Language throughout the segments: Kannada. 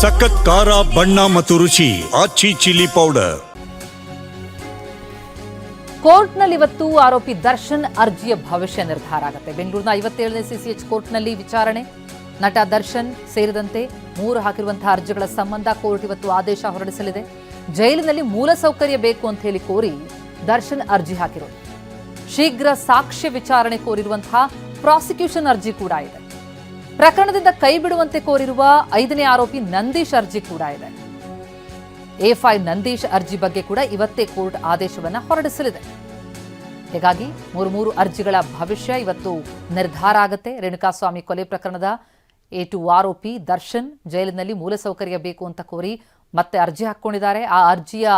ಸಖತ್ ಖಾರ, ಬಣ್ಣ ಮತ್ತು ರುಚಿ, ಆಚಿ ಚಿಲ್ಲಿ ಪೌಡರ್. ಕೋರ್ಟ್ನಲ್ಲಿ ಇವತ್ತು ಆರೋಪಿ ದರ್ಶನ್ ಅರ್ಜಿಯ ಭವಿಷ್ಯ ನಿರ್ಧಾರ ಆಗುತ್ತೆ. ಬೆಂಗಳೂರಿನ ಐವತ್ತೇಳನೇ ಸಿಸಿಎಚ್ ಕೋರ್ಟ್ನಲ್ಲಿ ವಿಚಾರಣೆ. ನಟ ದರ್ಶನ್ ಸೇರಿದಂತೆ ಮೂರು ಹಾಕಿರುವಂತಹ ಅರ್ಜಿಗಳ ಸಂಬಂಧ ಕೋರ್ಟ್ ಇವತ್ತು ಆದೇಶ ಹೊರಡಿಸಲಿದೆ. ಜೈಲಿನಲ್ಲಿ ಮೂಲಸೌಕರ್ಯ ಬೇಕು ಅಂತ ಹೇಳಿ ಕೋರಿ ದರ್ಶನ್ ಅರ್ಜಿ ಹಾಕಿರೋದು. ಶೀಘ್ರ ಸಾಕ್ಷ್ಯ ವಿಚಾರಣೆ ಕೋರಿರುವಂತಹ ಪ್ರಾಸಿಕ್ಯೂಷನ್ ಅರ್ಜಿ ಕೂಡ ಇದೆ. ಪ್ರಕರಣದಿಂದ ಕೈ ಬಿಡುವಂತೆ ಕೋರಿರುವ ಐದನೇ ಆರೋಪಿ ನಂದೀಶ್ ಅರ್ಜಿ ಕೂಡ ಇದೆ. ಎ ನಂದೀಶ್ ಅರ್ಜಿ ಬಗ್ಗೆ ಕೂಡ ಇವತ್ತೇ ಕೋರ್ಟ್ ಆದೇಶವನ್ನ ಹೊರಡಿಸಲಿದೆ. ಹೀಗಾಗಿ ಮೂರು ಮೂರು ಅರ್ಜಿಗಳ ಭವಿಷ್ಯ ಇವತ್ತು ನಿರ್ಧಾರ ಆಗುತ್ತೆ. ರೇಣುಕಾಸ್ವಾಮಿ ಕೊಲೆ ಪ್ರಕರಣದ ಎ ಟು ಆರೋಪಿ ದರ್ಶನ್ ಜೈಲಿನಲ್ಲಿ ಮೂಲಸೌಕರ್ಯ ಬೇಕು ಅಂತ ಕೋರಿ ಮತ್ತೆ ಅರ್ಜಿ ಹಾಕ್ಕೊಂಡಿದ್ದಾರೆ. ಆ ಅರ್ಜಿಯ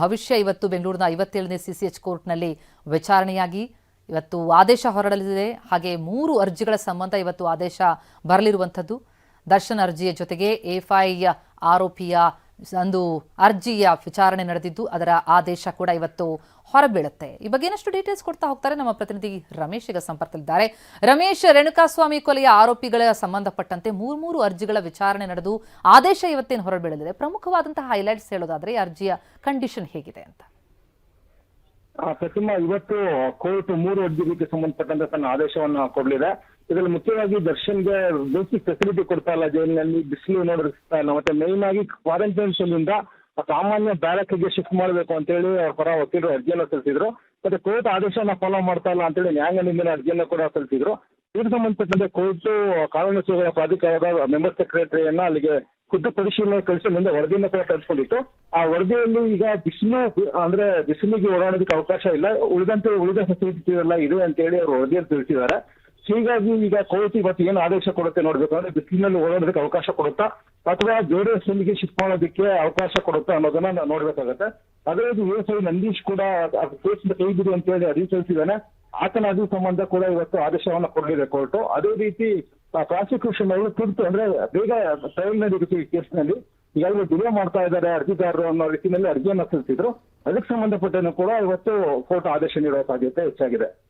ಭವಿಷ್ಯ ಇವತ್ತು ಬೆಂಗಳೂರಿನ ಐವತ್ತೇಳನೇ ಸಿಸಿಎಚ್ ಕೋರ್ಟ್ನಲ್ಲಿ ವಿಚಾರಣೆಯಾಗಿ ಇವತ್ತು ಆದೇಶ ಹೊರಡಲಿದೆ. ಹಾಗೆ ಮೂರು ಅರ್ಜಿಗಳ ಸಂಬಂಧ ಇವತ್ತು ಆದೇಶ ಬರಲಿರುವಂಥದ್ದು. ದರ್ಶನ್ ಅರ್ಜಿಯ ಜೊತೆಗೆ ಎಫ್ಐ ಆರೋಪಿಯ ಒಂದು ಅರ್ಜಿಯ ವಿಚಾರಣೆ ನಡೆದಿದ್ದು, ಅದರ ಆದೇಶ ಕೂಡ ಇವತ್ತು ಹೊರಬೀಳುತ್ತೆ. ಈ ಬಗ್ಗೆ ಏನಷ್ಟು ಡೀಟೇಲ್ಸ್ ಕೊಡ್ತಾ ಹೋಗ್ತಾರೆ ನಮ್ಮ ಪ್ರತಿನಿಧಿ ರಮೇಶ್ ಈಗ ಸಂಪರ್ಕದಲ್ಲಿದ್ದಾರೆ. ರಮೇಶ್, ರೇಣುಕಾಸ್ವಾಮಿ ಕೊಲೆಯ ಆರೋಪಿಗಳ ಸಂಬಂಧಪಟ್ಟಂತೆ ಮೂರು ಮೂರು ಅರ್ಜಿಗಳ ವಿಚಾರಣೆ ನಡೆದು, ಆದೇಶ ಇವತ್ತೇನು ಹೊರಬೀಳಲಿದೆ? ಪ್ರಮುಖವಾದಂತಹ ಹೈಲೈಟ್ಸ್ ಹೇಳೋದಾದ್ರೆ ಅರ್ಜಿಯ ಕಂಡೀಷನ್ ಹೇಗಿದೆ ಅಂತ. ಪ್ರತಿಮಾ ಇವತ್ತು ಕೋರ್ಟ್ ಮೂರು ಅರ್ಜಿಗಳಿಗೆ ಸಂಬಂಧಪಟ್ಟಂತೆ ತನ್ನ ಆದೇಶವನ್ನ ಕೊಡಲಿದೆ. ಇದರಲ್ಲಿ ಮುಖ್ಯವಾಗಿ ದರ್ಶನ್ಗೆ ಬೇಸಿಕ್ ಫೆಸಿಲಿಟಿ ಕೊಡ್ತಾ ಇಲ್ಲ ಜೈಲಿನಲ್ಲಿ. ಬಿಸಿಲು ನೋಡಿಸ್ತಾ ಇಲ್ಲ. ಮತ್ತೆ ಮೇನ್ ಆಗಿ ಕ್ವಾರಂಟೈನ್ ಸೆಲ್ನಿಂದ ಸಾಮಾನ್ಯ ಬ್ಯಾರಕ್ಗೆ ಶಿಫ್ಟ್ ಮಾಡಬೇಕು ಅಂತೇಳಿ ಅವ್ರ ಪರ ವಕೀಲರು ಅರ್ಜಿಯನ್ನ ಸಲ್ಲಿಸಿದ್ರು. ಮತ್ತೆ ಕೋರ್ಟ್ ಆದೇಶವನ್ನ ಫಾಲೋ ಮಾಡ್ತಾ ಇಲ್ಲ ಅಂತೇಳಿ ನ್ಯಾಯಾಂಗ ನಿಂದನೆ ಅರ್ಜಿಯನ್ನ ಕೂಡ ಸಲ್ಲಿಸಿದ್ರು. ಇದಕ್ಕೆ ಸಂಬಂಧಪಟ್ಟಂತೆ ಕೋರ್ಟ್ ಕಾನೂನು ಸೇವೆಗಳ ಪ್ರಾಧಿಕಾರದ ಮೆಂಬರ್ ಸೆಕ್ರೆಟರಿಯನ್ನ ಅಲ್ಲಿಗೆ ಖುದ್ದು ಪರಿಶೀಲನೆ ಕಳಿಸಿ ಮುಂದೆ ವರದಿಯನ್ನು ಕೂಡ ತರಿಸ್ಕೊಂಡಿತ್ತು. ಆ ವರದಿಯಲ್ಲಿ ಈಗ ಬಿಸಿಲು, ಅಂದ್ರೆ ಬಿಸಿಲಿಗೆ ಓಡಾಡೋದಕ್ಕೆ ಅವಕಾಶ ಇಲ್ಲ. ಉಳಿದಂತೆ, ಉಳಿದ ಫೆಸಿಲಿಟಿ ಎಲ್ಲ ಇದೆ ಅಂತ ಹೇಳಿ ಅವರು ವರದಿಯಲ್ಲಿ ತಿಳಿಸಿದ್ದಾರೆ. ಹೀಗಾಗಿ ಈಗ ಕೋರ್ಟ್ ಇವತ್ತು ಏನು ಆದೇಶ ಕೊಡುತ್ತೆ ನೋಡ್ಬೇಕು ಅಂದ್ರೆ ಬಿಸಿಲಿನಲ್ಲಿ ಓಡಾಡೋದಕ್ಕೆ ಅವಕಾಶ ಕೊಡುತ್ತಾ, ಅಥವಾ ಬೇರೆ ಸಿಮ್ಗೆ ಶಿಫ್ಟ್ ಮಾಡೋದಕ್ಕೆ ಅವಕಾಶ ಕೊಡುತ್ತಾ ಅನ್ನೋದನ್ನ ನೋಡ್ಬೇಕಾಗತ್ತೆ. ಅದೇ ರೀತಿ ಎಸ್ ಐ ನಂದೀಶ್ ಕೂಡ ಕೇಸ್ ಕೈ ಬಿಡಿ ಅಂತ ಹೇಳಿ ಅರ್ಜಿ ಸಲ್ಲಿಸಿದ್ದಾನೆ. ಆತನ ಅರ್ಜಿ ಸಂಬಂಧ ಕೂಡ ಇವತ್ತು ಆದೇಶವನ್ನ ಕೊಡಲಿದೆ ಕೋರ್ಟ್. ಅದೇ ರೀತಿ ಪ್ರಾಸಿಕ್ಯೂಷನ್ ಅವರು ತುರ್ತು ಅಂದ್ರೆ ಬೇಗ ಟ್ರಯಲ್ ನಡೀತು ಈ ಕೇಸ್ನಲ್ಲಿ. ಈಗಾಗಲೇ ಡಿಲೇ ಮಾಡ್ತಾ ಇದ್ದಾರೆ ಅರ್ಜಿದಾರರು ಅನ್ನೋ ರೀತಿಯಲ್ಲಿ ಅರ್ಜಿಯನ್ನು ಸಲ್ಲಿಸಿದ್ರು. ಅದಕ್ಕೆ ಸಂಬಂಧಪಟ್ಟನು ಕೂಡ ಇವತ್ತು ಕೋರ್ಟ್ ಆದೇಶ ನೀಡುವ ಸಾಧ್ಯತೆ ಹೆಚ್ಚಾಗಿದೆ.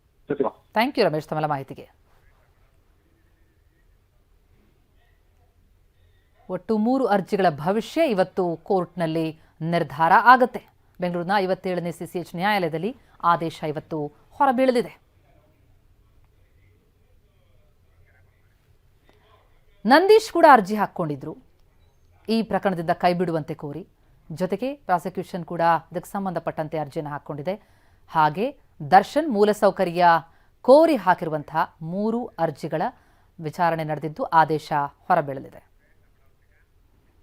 ಥ್ಯಾಂಕ್ ಯು ರಮೇಶ್ ತಮ್ಮ ಮಾಹಿತಿಗೆ. ಒಟ್ಟು ಮೂರು ಅರ್ಜಿಗಳ ಭವಿಷ್ಯ ಇವತ್ತು ಕೋರ್ಟ್ನಲ್ಲಿ ನಿರ್ಧಾರ ಆಗುತ್ತೆ. ಬೆಂಗಳೂರಿನ ಐವತ್ತೇಳನೇ ಸಿಸಿಎಚ್ ನ್ಯಾಯಾಲಯದಲ್ಲಿ ಆದೇಶ ಇವತ್ತು ಹೊರಬೀಳಲಿದೆ. ನಂದೀಶ್ ಕೂಡ ಅರ್ಜಿ ಹಾಕ್ಕೊಂಡಿದ್ರು. ಈ ಪ್ರಕರಣದಿಂದ ಕೈಬಿಡುವಂತೆ ಕೋರಿ ಜೊತೆಗೆ ಪ್ರಾಸಿಕ್ಯೂಷನ್ ಕೂಡ ಇದಕ್ಕೆ ಸಂಬಂಧಪಟ್ಟಂತೆ ಅರ್ಜಿಯನ್ನು ಹಾಕ್ಕೊಂಡಿದೆ. ಹಾಗೆ ದರ್ಶನ್ ಮೂಲಸೌಕರ್ಯ ಕೋರಿ ಹಾಕಿರುವಂತಹ ಮೂರು ಅರ್ಜಿಗಳ ವಿಚಾರಣೆ ನಡೆದಿದ್ದು, ಆದೇಶ ಹೊರಬೀಳಲಿದೆ.